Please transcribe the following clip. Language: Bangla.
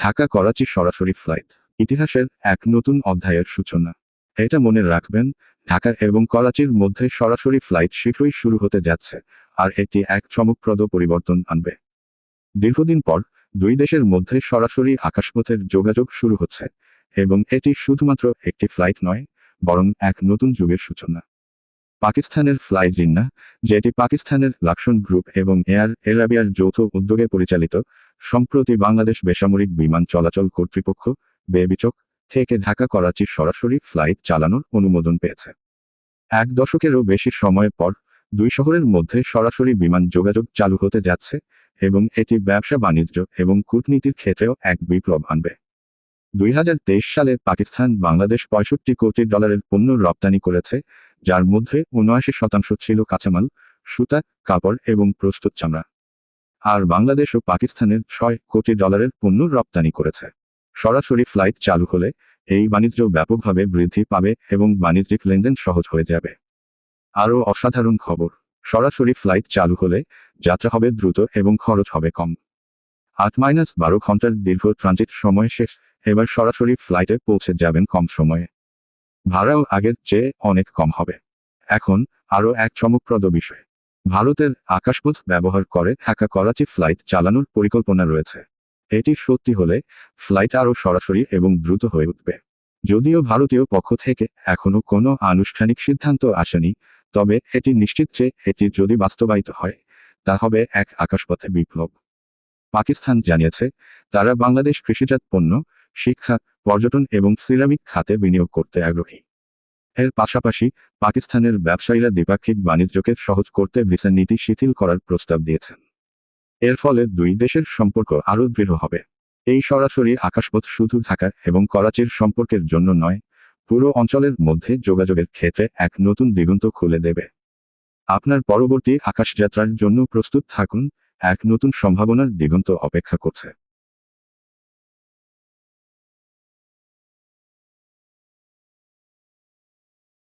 ঢাকা করাচি সরাসরি ফ্লাইট। ইতিহাসের এক নতুন অধ্যায়ের সূচনা। এটা মনে রাখবেন, ঢাকা এবং করাচির মধ্যে সরাসরি ফ্লাইট শীঘ্রই শুরু হতে যাচ্ছে, আর এটি এক চমকপ্রদ পরিবর্তন আনবে। দীর্ঘদিন পর, দুই দেশের মধ্যে সরাসরি আকাশপথের যোগাযোগ শুরু হচ্ছে, এবং এটি শুধুমাত্র একটি ফ্লাইট নয়, বরং এক নতুন যুগের সূচনা। পাকিস্তানের ফ্লাই জিন্না, যেটি পাকিস্তানের লাকসন গ্রুপ এবং এয়ার এরাবিয়ার যৌথ উদ্যোগে পরিচালিত, সম্প্রতি বাংলাদেশ বেসামরিক বিমান চলাচল কর্তৃপক্ষ, বেবিচক, থেকে ঢাকা করাচি সরাসরি ফ্লাইট চালানোর অনুমোদন পেয়েছে। এক দশকেরও বেশি সময় পর, দুই শহরের মধ্যে সরাসরি বিমান যোগাযোগ চালু হতে যাচ্ছে এবং এটি ব্যবসা, বাণিজ্য এবং কূটনীতির ক্ষেত্রেও এক বিপ্লব আনবে। দুই হাজার তেইশ সালে পাকিস্তান বাংলাদেশ পঁয়ষট্টি কোটি ডলারের পণ্য রপ্তানি করেছে যার মধ্যে উনআশি শতাংশ ছিল কাঁচামাল, সুতা, কাপড় এবং প্রস্তুত চামড়া। আর বাংলাদেশ ও পাকিস্তানের ছয় কোটি ডলারের পণ্য রপ্তানি করেছে। সরাসরি ফ্লাইট চালু হলে এই বাণিজ্য ব্যাপকভাবে বৃদ্ধি পাবে এবং বাণিজ্যিক লেনদেন সহজ হয়ে যাবে। আরও অসাধারণ খবর, সরাসরি ফ্লাইট চালু হলে যাত্রা হবে দ্রুত এবং খরচ হবে কম। আট মাইনাস বারো ঘণ্টার দীর্ঘ ট্রানজিট সময় শেষ, এবার সরাসরি ফ্লাইটে পৌঁছে যাবেন কম সময়ে। ভাড়াও আগের চেয়ে অনেক কম হবে। এখন আরও এক চমকপ্রদ বিষয়। ভারতের আকাশপথ ব্যবহার করে ঢাকা করাচি ফ্লাইট চালানোর পরিকল্পনা রয়েছে। এটি সত্যি হলে ফ্লাইট আরও সরাসরি এবং দ্রুত হয়ে উঠবে। যদিও ভারতীয় পক্ষ থেকে এখনও কোনো আনুষ্ঠানিক সিদ্ধান্ত আসেনি, তবে এটি নিশ্চিত যে এটি যদি বাস্তবায়িত হয়, তা হবে এক আকাশপথে বিপ্লব। পাকিস্তান জানিয়েছে, তারা বাংলাদেশ কৃষিজাত পণ্য শিক্ষা, পর্যটন এবং সিরামিক খাতে বিনিয়োগ করতে আগ্রহী। এর পাশাপাশি, পাকিস্তানের ব্যবসায়ীরা দ্বিপাক্ষিক বাণিজ্যকে সহজ করতে ভিসা নীতি শিথিল করার প্রস্তাব দিয়েছেন। এর ফলে দুই দেশের সম্পর্ক আরও দৃঢ় হবে। এই সরাসরি আকাশপথ শুধু ঢাকা এবং করাচির সম্পর্কের জন্য নয়, পুরো অঞ্চলের মধ্যে যোগাযোগের ক্ষেত্রে এক নতুন দিগন্ত খুলে দেবে। আপনার পরবর্তী আকাশযাত্রার জন্য প্রস্তুত থাকুন, এক নতুন সম্ভাবনার দিগন্ত অপেক্ষা করছে।